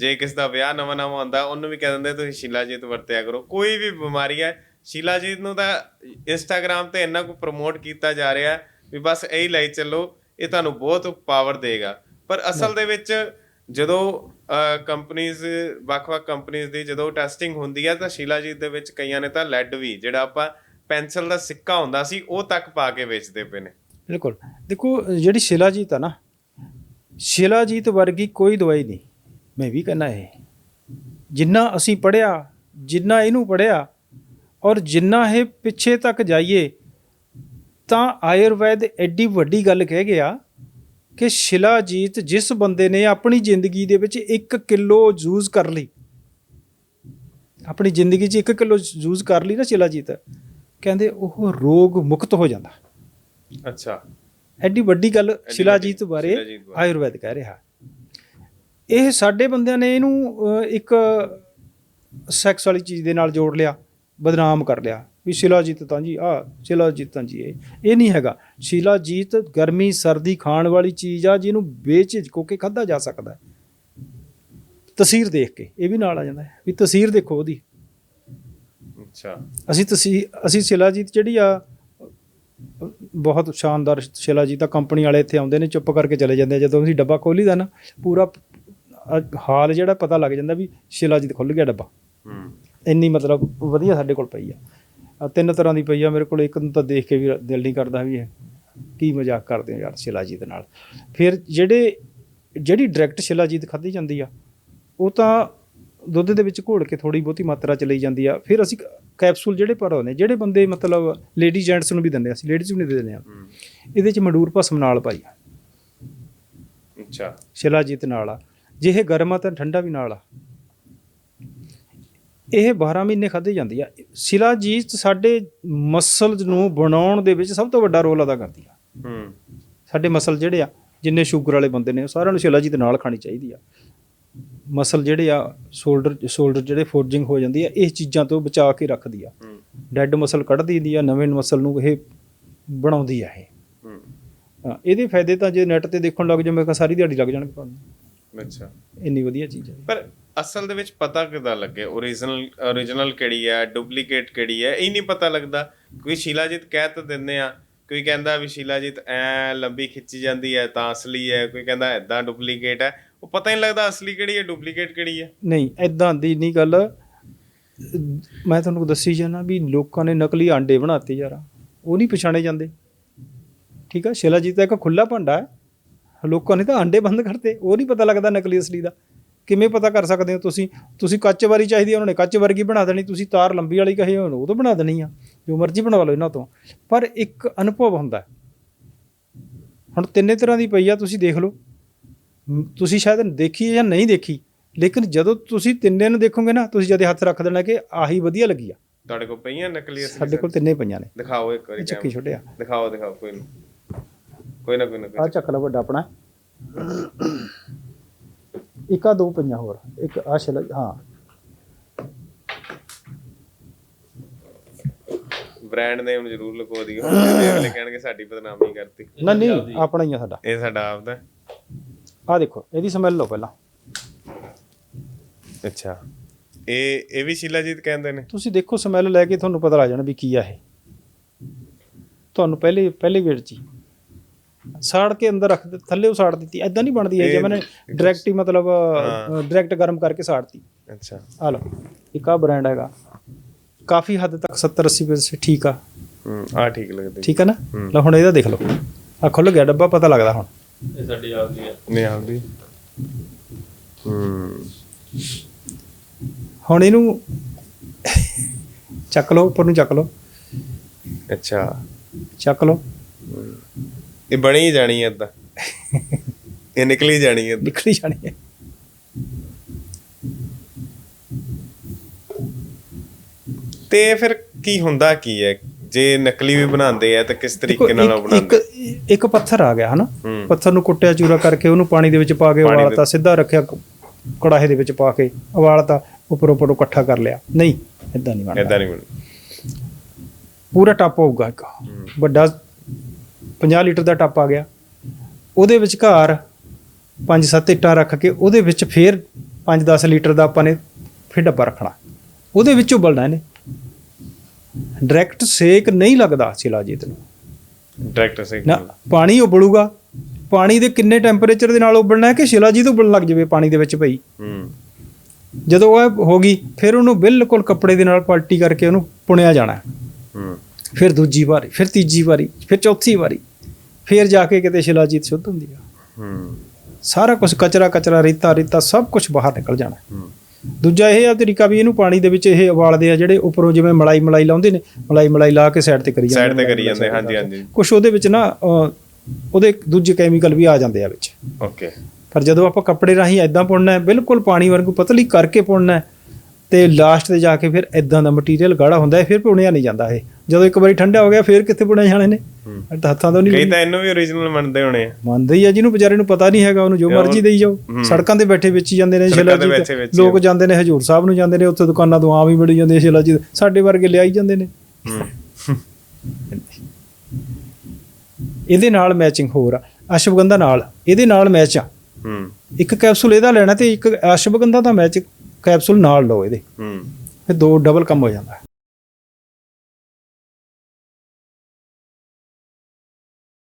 ਜੇ ਕਿਸ ਦਾ ਵਿਆਹ ਨਵਾਂ ਨਵਾਂ ਹੁੰਦਾ ਉਹਨੂੰ ਵੀ ਕਹਿ ਦਿੰਦੇ, ਤੁਸੀਂ ਸ਼ੀਲਾਜੀਤ ਵਰਤਿਆ ਕਰੋ। ਕੋਈ ਵੀ ਬਿਮਾਰੀ ਹੈ, ਸ਼ੀਲਾਜੀਤ ਨੂੰ ਤਾਂ ਇੰਸਟਾਗ੍ਰam ਤੇ ਇੰਨਾ ਕੁ ਪ੍ਰਮੋਟ ਕੀਤਾ ਜਾ ਰਿਹਾ ਵੀ ਬਸ ਇਹੀ ਲਈ ਚੱਲੋ, ਇਹ ਤੁਹਾਨੂੰ ਬਹੁਤ ਪਾਵਰ ਦੇਗਾ। ਪਰ ਅਸਲ ਦੇ ਵਿੱਚ ਜਦੋਂ ਕੰਪਨੀਆਂ ਵੱਖ-ਵੱਖ ਕੰਪਨੀਆਂ ਦੀ ਜਦੋਂ ਟੈਸਟਿੰਗ ਹੁੰਦੀ ਹੈ, ਤਾਂ ਸ਼ੀਲਾਜੀਤ ਦੇ ਵਿੱਚ ਕਈਆਂ ਨੇ ਤਾਂ ਲੈਡ ਵੀ, ਜਿਹੜਾ ਆਪਾਂ ਪੈਨਸਲ ਦਾ ਸਿੱਕਾ ਹੁੰਦਾ ਸੀ, ਉਹ ਤੱਕ ਪਾ ਕੇ ਵੇਚਦੇ ਪਏ ਨੇ। ਬਿਲਕੁਲ। ਦੇਖੋ, ਜਿਹੜੀ ਸ਼ਿਲਾਜੀਤ ਆ ਨਾ, ਸ਼ਿਲਾਜੀਤ ਵਰਗੀ ਕੋਈ ਦਵਾਈ ਨਹੀਂ। ਮੈਂ ਵੀ ਕਹਿੰਦਾ ਇਹ ਜਿੰਨਾ ਅਸੀਂ ਪੜਿਆ ਜਿੰਨਾ ਇਹਨੂੰ ਪੜਿਆ ਔਰ ਜਿੰਨਾ ਇਹ ਪਿੱਛੇ ਤੱਕ ਜਾਈਏ ਤਾਂ ਆਯੁਰਵੈਦ ਐਡੀ ਵੱਡੀ ਗੱਲ ਕਹਿ ਗਿਆ ਕਿ ਸ਼ਿਲਾਜੀਤ ਜਿਸ ਬੰਦੇ ਨੇ ਆਪਣੀ ਜ਼ਿੰਦਗੀ ਦੇ ਵਿੱਚ 1 ਕਿਲੋ ਯੂਜ਼ ਕਰ ਲਈ ਆਪਣੀ ਜ਼ਿੰਦਗੀ 'ਚ 1 ਕਿਲੋ ਯੂਜ਼ ਕਰ ਲਈ ਨਾ ਸ਼ਿਲਾਜੀਤ ਕਹਿੰਦੇ ਉਹ ਰੋਗ ਮੁਕਤ ਹੋ ਜਾਂਦਾ। ਅੱਛਾ। ਐਡੀ ਵੱਡੀ ਗੱਲ ਵੱਡੀ ਸ਼ਿਲਾਜੀਤ ਬਾਰੇ ਸ਼ਿਲਾਜੀਤ ਬਾਰੇ। ਆਯੁਰਵੈਦ ਕਹਿ ਰਿਹਾ। ਇਹ ਸਾਡੇ ਬੰਦਿਆਂ ਨੇ ਇਹਨੂੰ ਇੱਕ ਸੈਕਸ ਵਾਲੀ ਚੀਜ਼ ਦੇ ਨਾਲ ਜੋੜ ਲਿਆ ਬਦਨਾਮ ਕਰ ਲਿਆ। ਵੀ ਸ਼ਿਲਾਜੀਤ ਤਾਂ ਜੀ ਆ ਸ਼ਿਲਾਜੀਤ ਤਾਂ ਜੀ ਇਹ ਨਹੀਂ ਹੈਗਾ। ਸ਼ਿਲਾਜੀਤ ਗਰਮੀ ਸਰਦੀ ਖਾਣ ਵਾਲੀ ਚੀਜ਼ ਆ ਜਿਹਨੂੰ ਬੇਝਿਜਕੋ ਕੇ ਖਾਧਾ ਜਾ ਸਕਦਾ ਹੈ। ਤਸਵੀਰ ਦੇਖ ਕੇ ਇਹ ਵੀ ਨਾਲ ਆ ਜਾਂਦਾ ਹੈ। ਵੀ ਤਸਵੀਰ ਦੇਖੋ ਉਹਦੀ। ਅੱਛਾ। ਅਸੀਂ ਤਸੀ ਅਸੀਂ ਸ਼ਿਲਾਜੀਤ ਜਿਹੜੀ ਆ ਬਹੁਤ ਸ਼ਾਨਦਾਰ ਸ਼ਿਲਾਜੀਤ ਆ ਕੰਪਨੀ ਵਾਲੇ ਇੱਥੇ ਆਉਂਦੇ ਨੇ ਚੁੱਪ ਕਰਕੇ ਚਲੇ ਜਾਂਦੇ ਆ। ਜਦੋਂ ਅਸੀਂ ਡੱਬਾ ਖੋਲੀਦਾ ਨਾ ਪੂਰਾ ਹਾਲ ਜਿਹੜਾ ਪਤਾ ਲੱਗ ਜਾਂਦਾ ਵੀ ਸ਼ਿਲਾਜੀਤ ਖੁੱਲ ਗਿਆ ਡੱਬਾ। ਹੂੰ। ਇੰਨੀ ਮਤਲਬ ਵਧੀਆ ਸਾਡੇ ਕੋਲ ਪਈ ਆ। ਤਿੰਨ ਤਰ੍ਹਾਂ ਦੀ ਪਈ ਆ ਮੇਰੇ ਕੋਲ ਇੱਕ ਨੂੰ ਤਾਂ ਦੇਖ ਕੇ ਵੀ ਦਿਲ ਨਹੀਂ ਕਰਦਾ ਵੀ ਇਹ ਕੀ ਮਜ਼ਾਕ ਕਰਦੇ ਹੋ ਯਾਰ ਸ਼ਿਲਾਜੀਤ ਨਾਲ। ਫਿਰ ਜਿਹੜੇ ਜਿਹੜੀ ਡਾਇਰੈਕਟ ਸ਼ਿਲਾਜੀਤ ਖਾਧੀ ਜਾਂਦੀ ਆ ਉਹ ਤਾਂ ਦੁੱਧ ਦੇ ਵਿੱਚ ਘੋਲ ਕੇ ਥੋੜੀ ਬਹੁਤੀ ਮਾਤਰਾ ਚ ਲਈ ਜਾਂਦੀ ਆ। ਫਿਰ ਅਸੀਂ ਕੈਪਸੂਲ ਜਿਹੜੇ ਭਰਾਉਂਦੇ ਜਿਹੜੇ ਬੰਦੇ ਮਤਲਬ ਲੇਡੀ ਜੈਂਟਸ ਨੂੰ ਵੀ ਦਿੰਦੇ ਆ ਅਸੀਂ ਲੇਡੀਜ਼ ਨੂੰ ਨਹੀਂ ਦਿੰਦੇ ਆ। ਇਹਦੇ ਚ ਮੰਡੂਰ ਭਸਮ ਨਾਲ ਪਾਈ ਆ। ਅੱਛਾ। ਸ਼ਿਲਾਜੀਤ ਨਾਲ ਆ। ਜੇ ਇਹ ਗਰਮ ਆ ਤਾਂ ਠੰਡਾ ਵੀ ਨਾਲ ਆ। ਇਹ 12 ਮਹੀਨੇ ਖਾਧੀ ਜਾਂਦੀ ਆ। ਸ਼ਿਲਾਜੀਤ ਸਾਡੇ ਮਸਲਸ ਨੂੰ ਬਣਾਉਣ ਦੇ ਵਿੱਚ ਸਭ ਤੋਂ ਵੱਡਾ ਰੋਲ ਅਦਾ ਕਰਦੀ ਆ। ਹੂੰ। ਸਾਡੇ ਮਸਲ ਜਿਹੜੇ ਆ ਜਿੰਨੇ ਸ਼ੂਗਰ ਵਾਲੇ ਬੰਦੇ ਨੇ ਸਾਰਿਆਂ ਨੂੰ ਸ਼ਿਲਾਜੀਤ ਨਾਲ ਖਾਣੀ ਚਾਹੀਦੀ ਆ। ਮਸਲ ਜਿਹੜੇ ਆ ਸ਼ੋਲਡਰ ਸ਼ੋਲਡਰ ਜਿਹੜੇ ਫੋਰਜਿੰਗ ਹੋ ਜਾਂਦੀ ਆ ਇਸ ਚੀਜ਼ਾਂ ਤੋਂ ਬਚਾ ਕੇ ਰੱਖਦੀ ਆ। ਡੈੱਡ ਮਸਲ ਕੱਢ ਦਿੰਦੀ ਆ ਨਵੇਂ ਮਸਲ ਨੂੰ ਇਹ ਬਣਾਉਂਦੀ ਆ ਇਹ। ਇਹਦੇ ਫਾਇਦੇ ਤਾਂ ਜੇ ਨੈਟ ਤੇ ਦੇਖਣ ਲੱਗ ਜਾਓ ਮੈਂ ਕਿਹਾ ਸਾਰੀ ਦਿਹਾੜੀ ਲੱਗ ਜਾਣਗੇ ਤੁਹਾਨੂੰ ਅੱਛਾ। ਇੰਨੀ ਵਧੀਆ ਚੀਜ਼ ਹੈ। ਪਰ ਅਸਲ ਦੇ ਵਿੱਚ ਪਤਾ ਕਿਦਾਂ ਲੱਗੇ? Origignal origignal ਕਿਹੜੀ ਹੈ? ਡੁਪਲੀਕੇਟ ਕਿਹੜੀ ਹੈ? ਇਹ ਨਹੀਂ ਪਤਾ ਲੱਗਦਾ। ਕੋਈ ਸ਼ਿਲਾਜੀਤ ਕਹਿ ਤਾਂ ਦਿੰਦੇ ਆ। ਕੋਈ ਕਹਿੰਦਾ ਵੀ ਸ਼ਿਲਾਜੀਤ ਐ ਲੰਬੀ ਖਿੱਚੀ ਜਾਂਦੀ ਹੈ ਤਾਂ ਅਸਲੀ ਹੈ। ਕੋਈ ਕਹਿੰਦਾ ਐਦਾਂ ਡੁਪਲੀਕੇਟ ਹੈ। ਉਹ ਪਤਾ ਹੀ ਨਹੀਂ ਲੱਗਦਾ ਅਸਲੀ ਕਿਹੜੀ ਹੈ ਡੁਪਲੀਕੇਟ ਕਿਹੜੀ ਹੈ। ਨਹੀਂ ਐਦਾਂ ਦੀ ਨਹੀਂ ਗੱਲ। ਮੈਂ ਤੁਹਾਨੂੰ ਦੱਸੀ ਜਾਣਾ ਵੀ ਲੋਕਾਂ ਨੇ ਨਕਲੀ ਆਂਡੇ ਬਣਾਤੇ ਯਾਰ। ਉਹ ਨਹੀਂ ਪਛਾਣੇ ਜਾਂਦੇ। ਠੀਕ ਆ? ਸ਼ਿਲਾਜੀਤ ਤਾਂ ਇੱਕ ਖੁੱਲਾ ਭਾਂਡਾ ਹੈ। ਲੋਕਾਂ ਨੇ ਤਾਂ ਆਂਡੇ ਬੰਦ ਕਰਤੇ ਉਹ ਨਹੀਂ ਪਤਾ ਲੱਗਦਾ ਨਕਲੀ ਅਸਲੀ ਦਾ। ਕਿਵੇਂ ਪਤਾ ਕਰ ਸਕਦੇ ਹੋ ਤੁਸੀਂ? ਤੁਸੀਂ ਕੱਚ ਵਾਲੀ ਚਾਹੀਦੀ ਉਹਨਾਂ ਨੇ ਕੱਚ ਵਰਗੀ ਬਣਾ ਦੇਣੀ ਤੁਸੀਂ ਤਾਰ ਲੰਬੀ ਵਾਲੀ ਕਹੀ ਉਹ ਤਾਂ ਬਣਾ ਦੇਣੀ ਆ ਜੋ ਮਰਜ਼ੀ ਬਣਵਾ ਲਓ ਇਹਨਾਂ ਤੋਂ। ਪਰ ਇੱਕ ਅਨੁਭਵ ਹੁੰਦਾ। ਹੁਣ ਤਿੰਨੇ ਤਰ੍ਹਾਂ ਦੀ ਪਈ ਆ ਤੁਸੀਂ ਦੇਖ ਲਓ। ਤੁਸੀਂ ਸ਼ਾਇਦ ਦੇਖੀ ਜਾਂ ਨਹੀਂ ਦੇਖੀ ਲੇਕਿਨ ਜਦੋਂ ਤੁਸੀਂ ਤਿੰਨੇ ਨੂੰ ਦੇਖੋਗੇ ਨਾ ਤੁਸੀਂ ਜਦੇ ਹੱਥ ਰੱਖ ਦੇਣਾ ਕਿ ਆਹੀ ਵਧੀਆ ਲੱਗੀ ਆ। ਤੁਹਾਡੇ ਕੋਲ ਪਈਆਂ ਨਕਲੀ ਅਸਲੀ ਸਾਡੇ ਕੋਲ ਤਿੰਨੇ ਪਈਆਂ ਨੇ। ਦਿਖਾਓ ਇੱਕ ਵਾਰੀ ਚੱਕੀ। ਛੋਟਿਆ ਦਿਖਾਓ ਦਿਖਾਓ ਕੋਈ ਨਾ। ਕੋਈ ਨਾ ਕੋਈ ਨਾ ਆ ਚੱਕ ਲੈ ਵੱਡਾ ਆਪਣਾ। ਇੱਕ ਆ ਦੋ ਪਈਆਂ ਹੋਰ ਇੱਕ ਆ ਛਲ ਹਾਂ। ਬ੍ਰਾਂਡ ਨੇਮ ਜ਼ਰੂਰ ਲਿਖੋ ਦਿਓ। ਅਗਲੇ ਕਹਿਣਗੇ ਸਾਡੀ ਬਦਨਾਮੀ ਕਰਤੀ। ਨਾ ਨਹੀਂ ਆਪਣਾ ਹੀ ਆ ਸਾਡਾ। ਇਹ ਸਾਡਾ ਆਪਦਾ। ਹੈ। ਆ ਦੇਖੋ ਇਹਦੀ ਸਮੈਲ ਲਓ ਪਹਿਲਾਂ। ਅੱਛਾ। ਇਹ ਇਹ ਵੀ ਸ਼ਿਲਾਜੀਤ ਕਹਿੰਦੇ ਨੇ? ਤੁਸੀਂ ਦੇਖੋ ਸਮੈਲ ਲੈ ਕੇ ਤੁਹਾਨੂੰ ਪਤਾ ਲੱਗ ਜਾਣਾ ਵੀ ਕੀ ਆ ਇਹ। ਤੁਹਾਨੂੰ ਪਹਿਲੇ ਪਹਿਲੇ ਵੇੜ ਚ ਹੀ ਸਾੜ ਕੇ ਅੰਦਰ ਰੱਖ ਦਿੱ- ਥੱਲੇ ਉਹ ਸਾੜ ਦਿੱਤੀ ਐਦਾਂ ਨਹੀਂ ਬਣਦੀ ਇਹ ਜੇ ਮੈਨੇ ਡਾਇਰੈਕਟ ਹੀ ਮਤਲਬ ਡਾਇਰੈਕਟ ਗਰਮ ਕਰਕੇ ਸਾੜਤੀ। ਅੱਛਾ। ਆ ਲਓ ਇੱਕ ਆ ਬ੍ਰਾਂਡ ਹੈਗਾ। ਕਾਫੀ ਹੱਦ ਤੱਕ 70 80 ਪੈਸੇ ਠੀਕ ਆ। ਹੂੰ ਆ ਠੀਕ ਲੱਗਦੇ। ਠੀਕ ਆ ਨਾ? ਹੂੰ। ਲਓ ਹੁਣ ਇਹਦਾ ਦੇਖ ਲਓ। ਆ ਖੁੱਲ ਗਿਆ ਡੱਬਾ ਪਤਾ ਲੱਗਦਾ ਹੁਣ। ਇਹ ਸਾਡੀ ਆਪਦੀ ਹੈ। ਨਹੀਂ ਆਉਂਦੀ ਹੂੰ। ਹੁਣ ਇਹਨੂੰ ਚੱਕ ਲਓ ਉੱਪਰ ਨੂੰ ਚੱਕ ਲਓ। ਅੱਛਾ। ਚੱਕ ਲਓ। ਇਹ ਬਣੀ ਹੀ ਜਾਣੀ ਹੈ ਏਦਾਂ ਇਹ ਨਿਕਲੀ ਜਾਣੀ ਹੈ। ਨਿਕਲੀ ਜਾਣੀ ਹੈ। ਤੇ ਫਿਰ ਕੀ ਹੁੰਦਾ ਕੀ ਹੈ? ਜੇ ਨਕਲੀ ਵੀ ਬਣਾਉਂਦੇ ਆ ਤਾਂ ਕਿਸ ਤਰੀਕੇ ਨਾਲ ਉਹ ਬਣਾਉਂਦੇ ਇੱਕ ਇੱਕ ਪੱਥਰ ਆ ਗਿਆ ਹਨਾ। ਪੱਥਰ ਨੂੰ ਕੁੱਟਿਆ ਚੂਰਾ ਕਰਕੇ ਉਹਨੂੰ ਪਾਣੀ ਦੇ ਵਿੱਚ ਪਾ ਕੇ ਉਬਾਲਤਾ ਸਿੱਧਾ ਰੱਖਿਆ ਕੜਾਹੇ ਦੇ ਵਿੱਚ ਪਾ ਕੇ ਉਬਾਲਤਾ ਉੱਪਰੋਂ ਉੱਪਰੋਂ ਇਕੱਠਾ ਕਰ ਲਿਆ। ਨਹੀਂ ਇਦਾਂ ਨਹੀਂ ਬਣਦਾ। ਏਦਾਂ ਨਹੀਂ ਬਣਦਾ। ਪੂਰਾ ਟੱਪ ਹੋਊਗਾ ਇੱਕ। ਵੱਡਾ 50 ਲੀਟਰ ਦਾ ਟੱਪ ਆ ਗਿਆ। ਉਹਦੇ ਵਿਚਕਾਰ ਪੰਜ ਸੱਤ ਇੱਟਾਂ ਰੱਖ ਕੇ ਉਹਦੇ ਵਿੱਚ ਫੇਰ 5-10 ਲੀਟਰ ਦਾ ਆਪਾਂ ਨੇ ਫਿਰ ਡੱਬਾ ਰੱਖਣਾ। ਉਹਦੇ ਵਿੱਚ ਉਬਲਣਾ ਇਹਨੇ। ਡਾਇਰੈਕਟ ਸੇਕ ਨਹੀਂ ਲੱਗਦਾ ਸ਼ਿਲਾਜੀਤ ਨੂੰ ਡਾਇਰੈਕਟ ਸੇ ਨਾ ਪਾਣੀ ਉਬਲੂਗਾ। ਪਾਣੀ ਦੇ ਕਿੰਨੇ ਟੈਂਪਰੇਚਰ ਦੇ ਨਾਲ ਉਬਲਣਾ ਹੈ ਕਿ ਸ਼ਿਲਾਜੀਤ ਉਬਲਣ ਲੱਗ ਜਾਵੇ ਪਾਣੀ ਦੇ ਵਿੱਚ ਪਈ ਹੂੰ। ਜਦੋਂ ਉਹ ਹੋ ਗਈ ਫਿਰ ਉਹਨੂੰ ਬਿਲਕੁਲ ਕੱਪੜੇ ਦੇ ਨਾਲ ਪਲਟੀ ਕਰਕੇ ਉਹਨੂੰ ਪੁਣਿਆ ਜਾਣਾ। ਹੂੰ। ਫਿਰ ਦੂਜੀ ਵਾਰੀ ਫਿਰ ਤੀਜੀ ਵਾਰੀ ਫਿਰ ਚੌਥੀ ਵਾਰੀ। ਫਿਰ ਜਾ ਕੇ ਕਿਤੇ ਸ਼ਿਲਾਜੀਤ ਸ਼ੁੱਧ ਹੁੰਦੀ ਆ। ਹੂੰ। ਸਾਰਾ ਕੁਝ ਕਚਰਾ ਕਚਰਾ ਰੇਤਾ ਰੇਤਾ ਸਭ ਕੁਝ ਬਾਹਰ ਨਿਕਲ ਜਾਣਾ। ਹੂੰ। ਦੂਜਾ ਇਹ ਆ ਤਰੀਕਾ ਵੀ ਇਹਨੂੰ ਪਾਣੀ ਦੇ ਵਿੱਚ ਇਹ ਉਬਾਲਦੇ ਆ ਜਿਹੜੇ ਉੱਪਰੋਂ ਜਿਵੇਂ ਮਲਾਈ ਮਲਾਈ ਲਾਉਂਦੇ ਨੇ ਮਲਾਈ ਮਲਾਈ ਲਾ ਕੇ ਸਾਈਡ ਤੇ ਕਰੀ ਜਾਂਦੇ ਸਾਈਡ ਤੇ ਕਰੀ ਜਾਂਦੇ ਹਾਂਜੀ ਹਾਂਜੀ। ਕੁਝ ਉਹਦੇ ਵਿੱਚ ਨਾ ਉਹਦੇ ਦੂਜੇ ਕੈਮੀਕਲ ਵੀ ਆ ਜਾਂਦੇ ਆ ਵਿੱਚ। ਓਕੇ ਪਰ ਜਦੋਂ ਆਪਾਂ ਕੱਪੜੇ ਰਾਹੀਂ ਐਦਾਂ ਪੁਣਨਾ ਹੈ ਬਿਲਕੁਲ ਪਾਣੀ ਵਾਂਗੂ ਪਤਲੀ ਕਰਕੇ ਪੁਣਨਾ ਹੈ ਤੇ ਲਾਸਟ ਤੇ ਜਾ ਕੇ ਫਿਰ ਐਦਾਂ ਦਾ ਮਟੀਰੀਅਲ ਗਾੜਾ ਹੁੰਦਾ ਹੈ ਫਿਰ ਪੁਣਿਆ ਨਹੀਂ ਜਾਂਦਾ ਇਹ। ਜਦੋਂ ਇੱਕ ਵਾਰੀ ਠੰਡਾ ਹੋ ਗਿਆ ਫਿਰ ਕਿੱਥੇ ਪੁਣੇ ਜਾਣੇ ਨੇ? ਹੱਥਾਂ ਤੋਂ ਨਹੀਂ ਕਈ ਤਾਂ ਇਹਨੂੰ ਵੀ ਓਰੀਜਨਲ ਮੰਨਦੇ ਹੋਣੇ ਆ। ਮੰਨਦੇ ਹੀ ਆ ਜਿਹਨੂੰ ਵਿਚਾਰੇ ਨੂੰ ਪਤਾ ਨਹੀਂ ਹੈਗਾ ਉਹਨੂੰ ਜੋ ਮਰਜ਼ੀ ਦੇਈ ਜਾਓ। ਸੜਕਾਂ ਤੇ ਬੈਠੇ ਵਿੱਚ ਹੀ ਜਾਂਦੇ ਨੇ ਸ਼ਿਲਾ ਜੀ ਲੋਕ ਜਾਂਦੇ। ਨੇ ਹਜੂਰ ਸਾਹਿਬ ਨੂੰ ਜਾਂਦੇ ਨੇ ਉੱਥੇ ਦੁਕਾਨਾਂ ਤੋਂ ਆਮ ਹੀ ਮਿਲ ਜਾਂਦੇ ਸ਼ਿਲਾ ਜੀ ਸਾਡੇ ਵਰਗੇ ਲਿਆਈ ਜਾਂਦੇ ਨੇ। ਇਹਦੇ ਨਾਲ ਮੈਚਿੰਗ ਹੋਰ ਆ। ਅਸ਼ਵਗੰਧਾ ਨਾਲ ਇਹਦੇ ਨਾਲ ਮੈਚ ਆ। ਹੂੰ। ਇੱਕ ਕੈਪਸੂਲ ਇਹਦਾ ਲੈਣਾ ਤੇ ਇੱਕ ਅਸ਼ਵਗੰਧਾ ਦਾ ਮੈਚ ਕੈਪਸੂਲ ਨਾਲ ਲਓ ਇਹਦੇ। ਹੂੰ। ਫਿਰ ਦੋ ਡਬਲ ਕੰਮ ਹੋ ਜਾਂਦਾ।